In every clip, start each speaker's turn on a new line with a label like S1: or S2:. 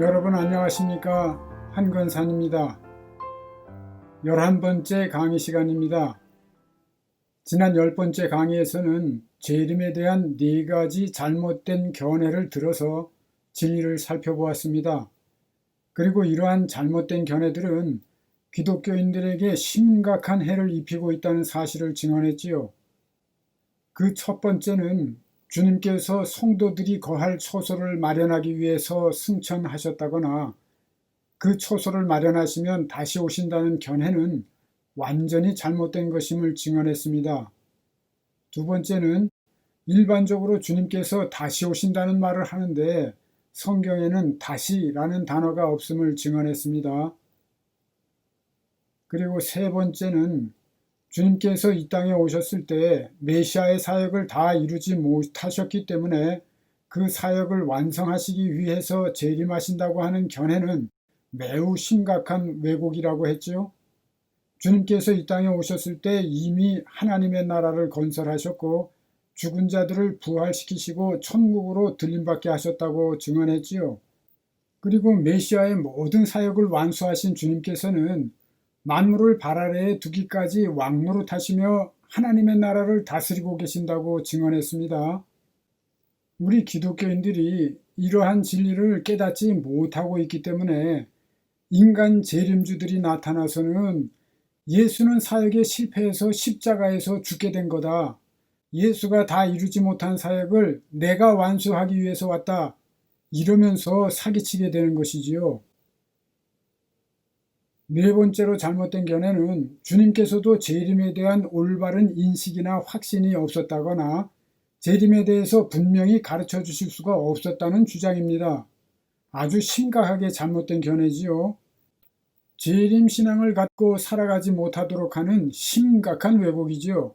S1: 여러분 안녕하십니까 한건산입니다. 열한 번째 강의 시간입니다. 지난 열 번째 강의에서는 재림에 대한 네 가지 잘못된 견해를 들어서 진리를 살펴보았습니다. 그리고 이러한 잘못된 견해들은 기독교인들에게 심각한 해를 입히고 있다는 사실을 증언했지요. 그 첫 번째는 주님께서 성도들이 거할 처소를 마련하기 위해서 승천하셨다거나 그 처소를 마련하시면 다시 오신다는 견해는 완전히 잘못된 것임을 증언했습니다. 두 번째는 일반적으로 주님께서 다시 오신다는 말을 하는데 성경에는 다시라는 단어가 없음을 증언했습니다. 그리고 세 번째는 주님께서 이 땅에 오셨을 때 메시아의 사역을 다 이루지 못하셨기 때문에 그 사역을 완성하시기 위해서 재림하신다고 하는 견해는 매우 심각한 왜곡이라고 했지요. 주님께서 이 땅에 오셨을 때 이미 하나님의 나라를 건설하셨고 죽은 자들을 부활시키시고 천국으로 들림받게 하셨다고 증언했지요. 그리고 메시아의 모든 사역을 완수하신 주님께서는 만물을 발 아래에 두기까지 왕노릇하시며 하나님의 나라를 다스리고 계신다고 증언했습니다. 우리 기독교인들이 이러한 진리를 깨닫지 못하고 있기 때문에 인간 재림주들이 나타나서는 예수는 사역에 실패해서 십자가에서 죽게 된 거다. 예수가 다 이루지 못한 사역을 내가 완수하기 위해서 왔다. 이러면서 사기치게 되는 것이지요. 네 번째로 잘못된 견해는 주님께서도 재림에 대한 올바른 인식이나 확신이 없었다거나 재림에 대해서 분명히 가르쳐 주실 수가 없었다는 주장입니다. 아주 심각하게 잘못된 견해지요. 재림 신앙을 갖고 살아가지 못하도록 하는 심각한 왜곡이지요.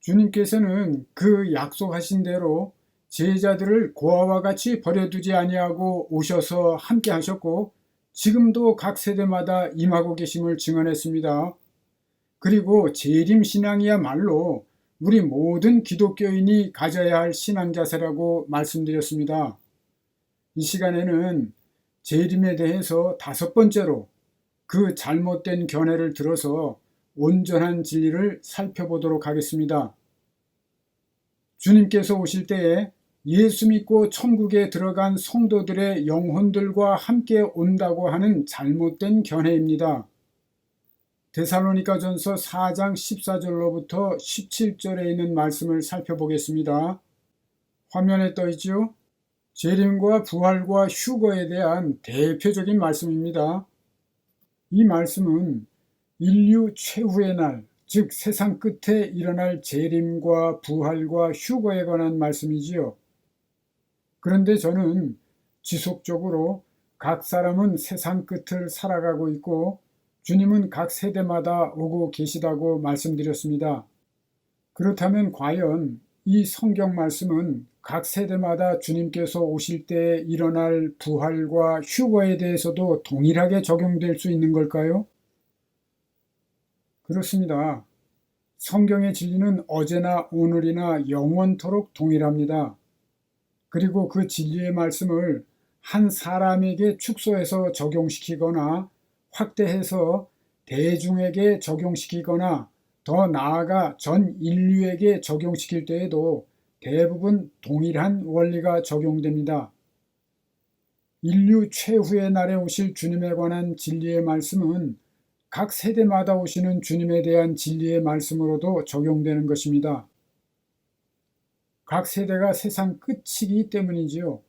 S1: 주님께서는 그 약속하신 대로 제자들을 고아와 같이 버려두지 아니하고 오셔서 함께 하셨고 지금도 각 세대마다 임하고 계심을 증언했습니다. 그리고 재림 신앙이야말로 우리 모든 기독교인이 가져야 할 신앙 자세라고 말씀드렸습니다. 이 시간에는 재림에 대해서 다섯 번째로 그 잘못된 견해를 들어서 온전한 진리를 살펴보도록 하겠습니다. 주님께서 오실 때에 예수 믿고 천국에 들어간 성도들의 영혼들과 함께 온다고 하는 잘못된 견해입니다. 데살로니가 전서 4장 14절로부터 17절에 있는 말씀을 살펴보겠습니다. 화면에 떠 있지요? 재림과 부활과 휴거에 대한 대표적인 말씀입니다. 이 말씀은 인류 최후의 날, 즉 세상 끝에 일어날 재림과 부활과 휴거에 관한 말씀이지요. 그런데 저는 지속적으로 각 사람은 세상 끝을 살아가고 있고 주님은 각 세대마다 오고 계시다고 말씀드렸습니다. 그렇다면 과연 이 성경 말씀은 각 세대마다 주님께서 오실 때 일어날 부활과 휴거에 대해서도 동일하게 적용될 수 있는 걸까요? 그렇습니다. 성경의 진리는 어제나 오늘이나 영원토록 동일합니다. 그리고 그 진리의 말씀을 한 사람에게 축소해서 적용시키거나 확대해서 대중에게 적용시키거나 더 나아가 전 인류에게 적용시킬 때에도 대부분 동일한 원리가 적용됩니다. 인류 최후의 날에 오실 주님에 관한 진리의 말씀은 각 세대마다 오시는 주님에 대한 진리의 말씀으로도 적용되는 것입니다. 각 세대가 세상 끝이기 때문이지요.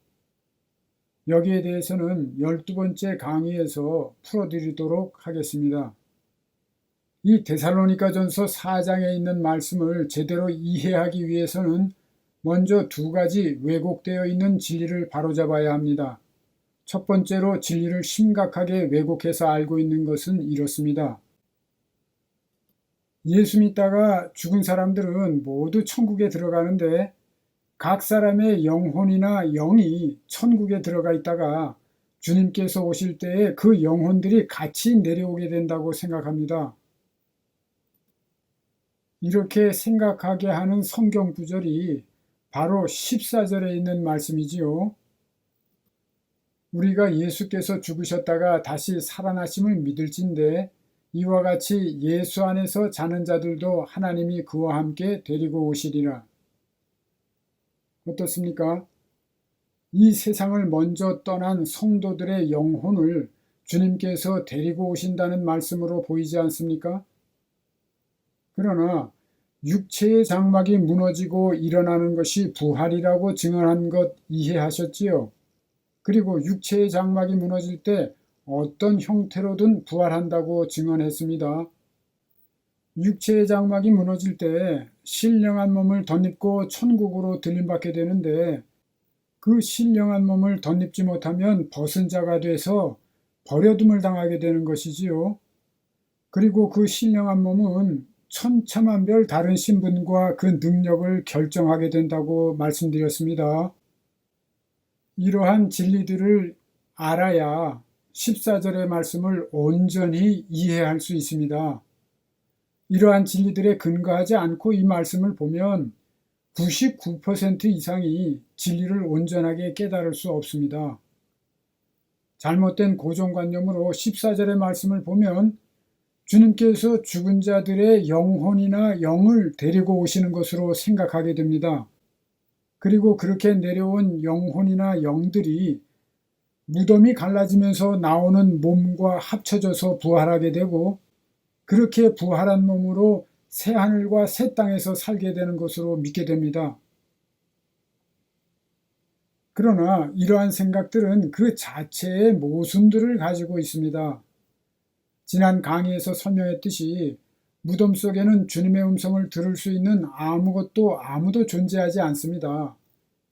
S1: 여기에 대해서는 열두 번째 강의에서 풀어드리도록 하겠습니다. 이 데살로니가 전서 4장에 있는 말씀을 제대로 이해하기 위해서는 먼저 두 가지 왜곡되어 있는 진리를 바로잡아야 합니다. 첫 번째로 진리를 심각하게 왜곡해서 알고 있는 것은 이렇습니다. 예수 믿다가 죽은 사람들은 모두 천국에 들어가는데 각 사람의 영혼이나 영이 천국에 들어가 있다가 주님께서 오실 때에 그 영혼들이 같이 내려오게 된다고 생각합니다. 이렇게 생각하게 하는 성경 구절이 바로 14절에 있는 말씀이지요. 우리가 예수께서 죽으셨다가 다시 살아나심을 믿을진데 이와 같이 예수 안에서 자는 자들도 하나님이 그와 함께 데리고 오시리라. 어떻습니까? 이 세상을 먼저 떠난 성도들의 영혼을 주님께서 데리고 오신다는 말씀으로 보이지 않습니까? 그러나 육체의 장막이 무너지고 일어나는 것이 부활이라고 증언한 것 이해하셨지요? 그리고 육체의 장막이 무너질 때 어떤 형태로든 부활한다고 증언했습니다. 육체의 장막이 무너질 때 신령한 몸을 덧입고 천국으로 들림받게 되는데 그 신령한 몸을 덧입지 못하면 벗은 자가 돼서 버려둠을 당하게 되는 것이지요. 그리고 그 신령한 몸은 천차만별 다른 신분과 그 능력을 결정하게 된다고 말씀드렸습니다. 이러한 진리들을 알아야 14절의 말씀을 온전히 이해할 수 있습니다. 이러한 진리들에 근거하지 않고 이 말씀을 보면 99% 이상이 진리를 온전하게 깨달을 수 없습니다. 잘못된 고정관념으로 14절의 말씀을 보면 주님께서 죽은 자들의 영혼이나 영을 데리고 오시는 것으로 생각하게 됩니다. 그리고 그렇게 내려온 영혼이나 영들이 무덤이 갈라지면서 나오는 몸과 합쳐져서 부활하게 되고 그렇게 부활한 몸으로 새 하늘과 새 땅에서 살게 되는 것으로 믿게 됩니다. 그러나 이러한 생각들은 그 자체의 모순들을 가지고 있습니다. 지난 강의에서 설명했듯이 무덤 속에는 주님의 음성을 들을 수 있는 아무것도 아무도 존재하지 않습니다.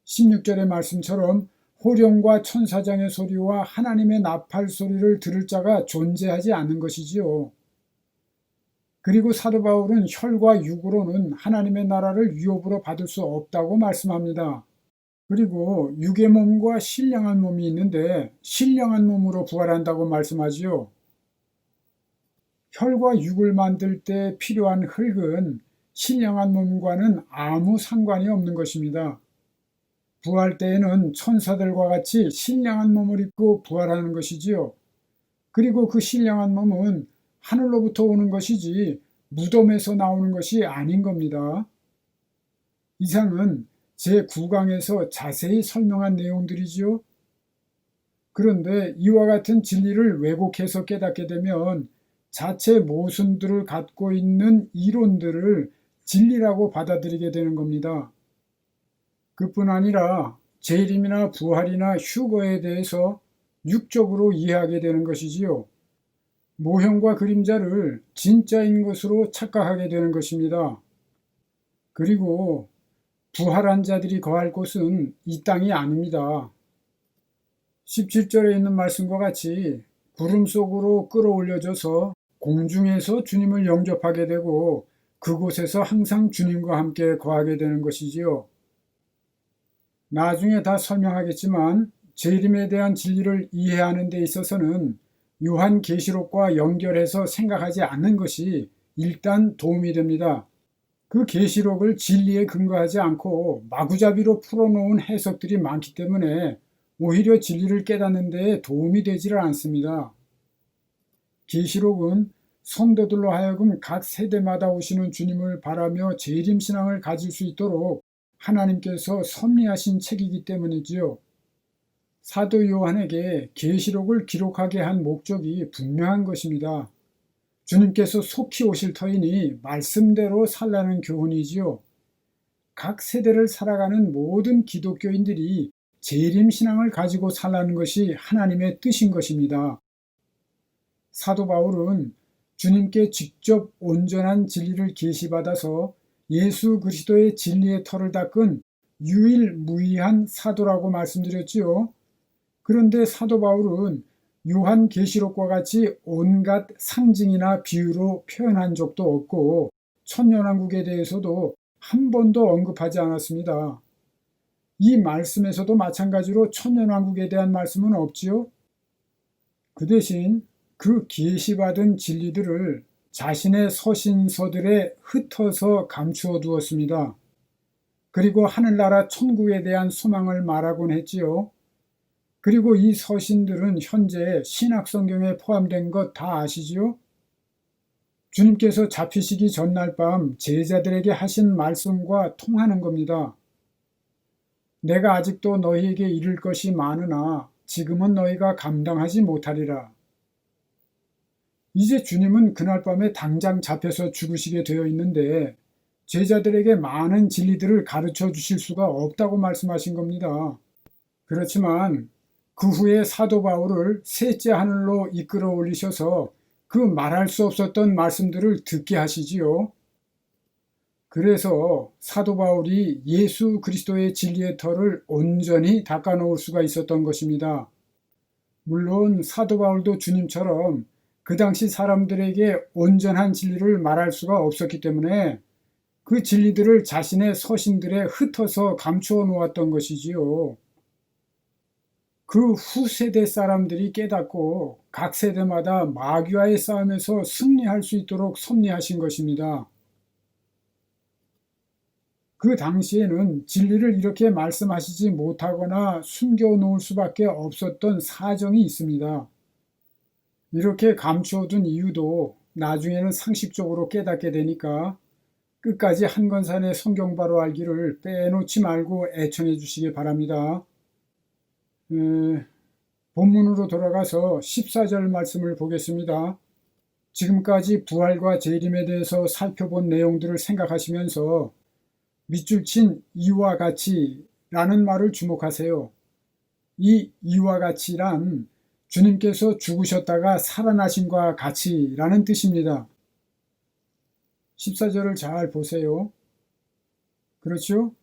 S1: 16절의 말씀처럼 호령과 천사장의 소리와 하나님의 나팔 소리를 들을 자가 존재하지 않는 것이지요. 그리고 사도 바울은 혈과 육으로는 하나님의 나라를 유업으로 받을 수 없다고 말씀합니다. 그리고 육의 몸과 신령한 몸이 있는데 신령한 몸으로 부활한다고 말씀하지요. 혈과 육을 만들 때 필요한 흙은 신령한 몸과는 아무 상관이 없는 것입니다. 부활 때에는 천사들과 같이 신령한 몸을 입고 부활하는 것이지요. 그리고 그 신령한 몸은 하늘로부터 오는 것이지 무덤에서 나오는 것이 아닌 겁니다. 이상은 제 9강에서 자세히 설명한 내용들이지요. 그런데 이와 같은 진리를 왜곡해서 깨닫게 되면 자체 모순들을 갖고 있는 이론들을 진리라고 받아들이게 되는 겁니다. 그뿐 아니라 재림이나 부활이나 휴거에 대해서 육적으로 이해하게 되는 것이지요. 모형과 그림자를 진짜인 것으로 착각하게 되는 것입니다. 그리고 부활한 자들이 거할 곳은 이 땅이 아닙니다. 17절에 있는 말씀과 같이 구름 속으로 끌어올려져서 공중에서 주님을 영접하게 되고 그곳에서 항상 주님과 함께 거하게 되는 것이지요. 나중에 다 설명하겠지만 재림에 대한 진리를 이해하는 데 있어서는 요한 계시록과 연결해서 생각하지 않는 것이 일단 도움이 됩니다. 그 계시록을 진리에 근거하지 않고 마구잡이로 풀어놓은 해석들이 많기 때문에 오히려 진리를 깨닫는 데 도움이 되지를 않습니다. 계시록은 성도들로 하여금 각 세대마다 오시는 주님을 바라며 재림 신앙을 가질 수 있도록 하나님께서 섭리하신 책이기 때문이지요. 사도 요한에게 계시록을 기록하게 한 목적이 분명한 것입니다. 주님께서 속히 오실 터이니 말씀대로 살라는 교훈이지요. 각 세대를 살아가는 모든 기독교인들이 재림 신앙을 가지고 살라는 것이 하나님의 뜻인 것입니다. 사도 바울은 주님께 직접 온전한 진리를 계시받아서 예수 그리스도의 진리의 털을 닦은 유일무이한 사도라고 말씀드렸지요. 그런데 사도 바울은 요한 계시록과 같이 온갖 상징이나 비유로 표현한 적도 없고 천년왕국에 대해서도 한 번도 언급하지 않았습니다. 이 말씀에서도 마찬가지로 천년왕국에 대한 말씀은 없지요. 그 대신 그 계시받은 진리들을 자신의 서신서들에 흩어서 감추어 두었습니다. 그리고 하늘나라 천국에 대한 소망을 말하곤 했지요. 그리고 이 서신들은 현재 신약성경에 포함된 것 다 아시지요? 주님께서 잡히시기 전날 밤 제자들에게 하신 말씀과 통하는 겁니다. 내가 아직도 너희에게 이를 것이 많으나 지금은 너희가 감당하지 못하리라. 이제 주님은 그날 밤에 당장 잡혀서 죽으시게 되어 있는데 제자들에게 많은 진리들을 가르쳐 주실 수가 없다고 말씀하신 겁니다. 그렇지만 그 후에 사도 바울을 셋째 하늘로 이끌어 올리셔서 그 말할 수 없었던 말씀들을 듣게 하시지요. 그래서 사도 바울이 예수 그리스도의 진리의 털을 온전히 닦아 놓을 수가 있었던 것입니다. 물론 사도 바울도 주님처럼 그 당시 사람들에게 온전한 진리를 말할 수가 없었기 때문에 그 진리들을 자신의 서신들에 흩어서 감추어 놓았던 것이지요. 그 후세대 사람들이 깨닫고 각 세대마다 마귀와의 싸움에서 승리할 수 있도록 섭리하신 것입니다. 그 당시에는 진리를 이렇게 말씀하시지 못하거나 숨겨 놓을 수밖에 없었던 사정이 있습니다. 이렇게 감추어둔 이유도 나중에는 상식적으로 깨닫게 되니까 끝까지 한건산의 성경바로 알기를 빼놓지 말고 애청해 주시기 바랍니다. 에, 본문으로 돌아가서 14절 말씀을 보겠습니다. 지금까지 부활과 재림에 대해서 살펴본 내용들을 생각하시면서 밑줄 친 이와 같이 라는 말을 주목하세요. 이 이와 같이란 주님께서 죽으셨다가 살아나신과 같이 라는 뜻입니다. 14절을 잘 보세요. 그렇죠?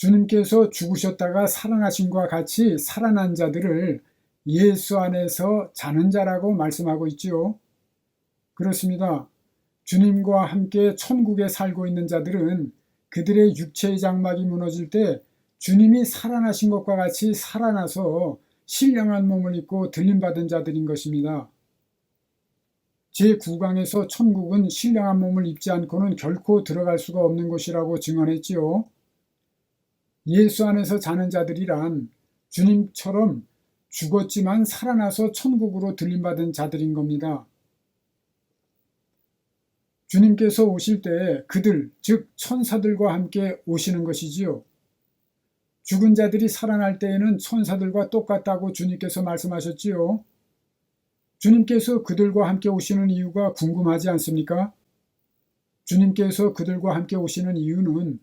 S1: 주님께서 죽으셨다가 살아나신과 같이 살아난 자들을 예수 안에서 자는 자라고 말씀하고 있지요. 그렇습니다. 주님과 함께 천국에 살고 있는 자들은 그들의 육체의 장막이 무너질 때 주님이 살아나신 것과 같이 살아나서 신령한 몸을 입고 들림받은 자들인 것입니다. 제9강에서 천국은 신령한 몸을 입지 않고는 결코 들어갈 수가 없는 곳이라고 증언했지요. 예수 안에서 자는 자들이란 주님처럼 죽었지만 살아나서 천국으로 들림받은 자들인 겁니다. 주님께서 오실 때 그들, 즉 천사들과 함께 오시는 것이지요. 죽은 자들이 살아날 때에는 천사들과 똑같다고 주님께서 말씀하셨지요. 주님께서 그들과 함께 오시는 이유가 궁금하지 않습니까? 주님께서 그들과 함께 오시는 이유는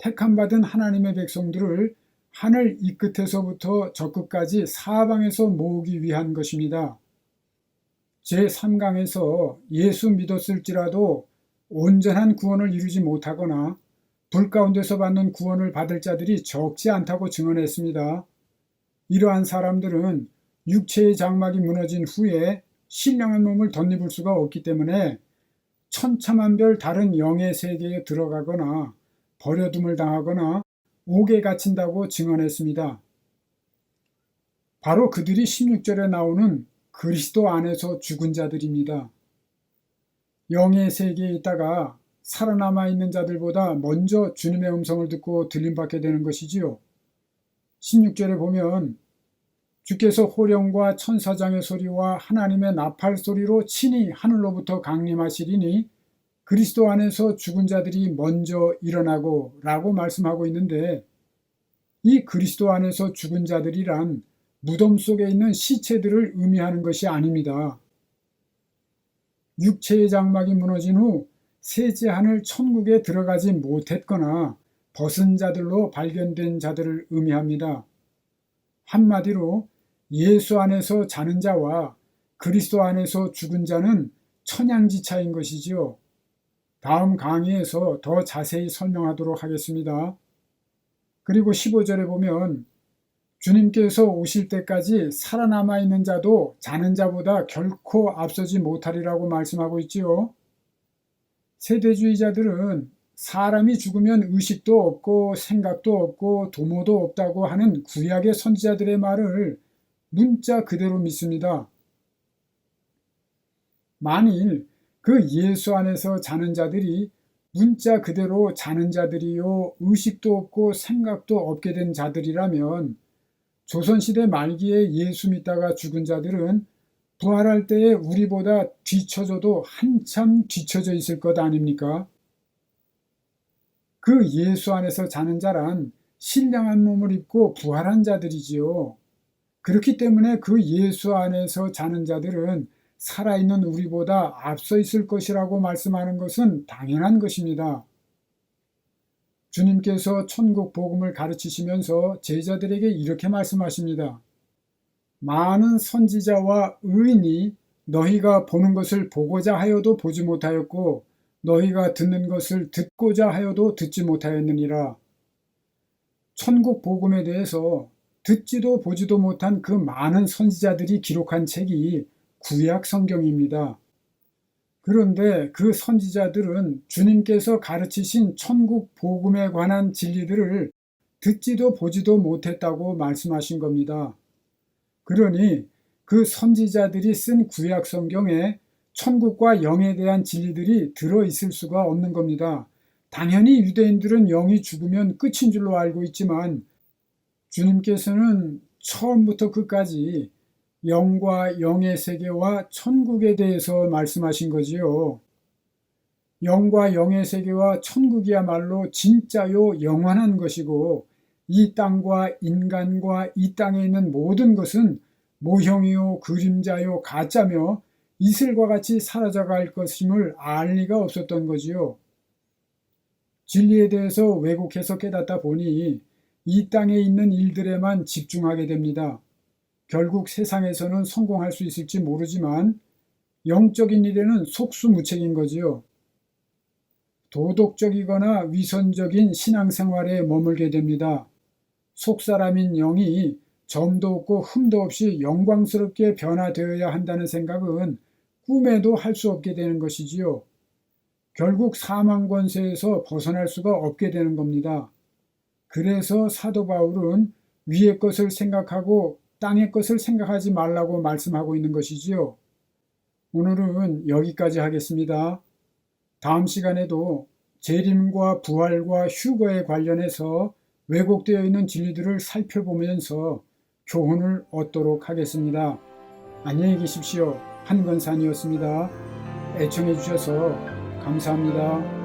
S1: 택함받은 하나님의 백성들을 하늘 이 끝에서부터 저 끝까지 사방에서 모으기 위한 것입니다. 제3강에서 예수 믿었을지라도 온전한 구원을 이루지 못하거나 불 가운데서 받는 구원을 받을 자들이 적지 않다고 증언했습니다. 이러한 사람들은 육체의 장막이 무너진 후에 신령한 몸을 덧입을 수가 없기 때문에 천차만별 다른 영의 세계에 들어가거나 버려둠을 당하거나 옥에 갇힌다고 증언했습니다. 바로 그들이 16절에 나오는 그리스도 안에서 죽은 자들입니다. 영의 세계에 있다가 살아남아 있는 자들보다 먼저 주님의 음성을 듣고 들림받게 되는 것이지요. 16절에 보면 주께서 호령과 천사장의 소리와 하나님의 나팔 소리로 친히 하늘로부터 강림하시리니 그리스도 안에서 죽은 자들이 먼저 일어나고 라고 말씀하고 있는데 이 그리스도 안에서 죽은 자들이란 무덤 속에 있는 시체들을 의미하는 것이 아닙니다. 육체의 장막이 무너진 후 세제하늘 천국에 들어가지 못했거나 벗은 자들로 발견된 자들을 의미합니다. 한마디로 예수 안에서 자는 자와 그리스도 안에서 죽은 자는 천양지차인 것이지요. 다음 강의에서 더 자세히 설명하도록 하겠습니다. 그리고 15절에 보면 주님께서 오실 때까지 살아남아 있는 자도 자는 자보다 결코 앞서지 못하리라고 말씀하고 있지요. 세대주의자들은 사람이 죽으면 의식도 없고 생각도 없고 도모도 없다고 하는 구약의 선지자들의 말을 문자 그대로 믿습니다. 만일 그 예수 안에서 자는 자들이 문자 그대로 자는 자들이요 의식도 없고 생각도 없게 된 자들이라면 조선시대 말기에 예수 믿다가 죽은 자들은 부활할 때에 우리보다 뒤처져도 한참 뒤처져 있을 것 아닙니까? 그 예수 안에서 자는 자란 신령한 몸을 입고 부활한 자들이지요. 그렇기 때문에 그 예수 안에서 자는 자들은 살아있는 우리보다 앞서 있을 것이라고 말씀하는 것은 당연한 것입니다. 주님께서 천국 복음을 가르치시면서 제자들에게 이렇게 말씀하십니다. 많은 선지자와 의인이 너희가 보는 것을 보고자 하여도 보지 못하였고 너희가 듣는 것을 듣고자 하여도 듣지 못하였느니라. 천국 복음에 대해서 듣지도 보지도 못한 그 많은 선지자들이 기록한 책이 구약 성경입니다. 그런데 그 선지자들은 주님께서 가르치신 천국 복음에 관한 진리들을 듣지도 보지도 못했다고 말씀하신 겁니다. 그러니 그 선지자들이 쓴 구약 성경에 천국과 영에 대한 진리들이 들어 있을 수가 없는 겁니다. 당연히 유대인들은 영이 죽으면 끝인 줄로 알고 있지만 주님께서는 처음부터 끝까지 영과 영의 세계와 천국에 대해서 말씀하신 거지요. 영과 영의 세계와 천국이야말로 진짜요 영원한 것이고 이 땅과 인간과 이 땅에 있는 모든 것은 모형이요 그림자요 가짜며 이슬과 같이 사라져갈 것임을 알 리가 없었던 거지요. 진리에 대해서 왜곡해서 깨닫다 보니 이 땅에 있는 일들에만 집중하게 됩니다. 결국 세상에서는 성공할 수 있을지 모르지만 영적인 일에는 속수무책인 거지요. 도덕적이거나 위선적인 신앙생활에 머물게 됩니다. 속사람인 영이 점도 없고 흠도 없이 영광스럽게 변화되어야 한다는 생각은 꿈에도 할 수 없게 되는 것이지요. 결국 사망 권세에서 벗어날 수가 없게 되는 겁니다. 그래서 사도 바울은 위의 것을 생각하고 땅의 것을 생각하지 말라고 말씀하고 있는 것이지요. 오늘은 여기까지 하겠습니다. 다음 시간에도 재림과 부활과 휴거에 관련해서 왜곡되어 있는 진리들을 살펴보면서 교훈을 얻도록 하겠습니다. 안녕히 계십시오. 한건산이었습니다. 애청해 주셔서 감사합니다.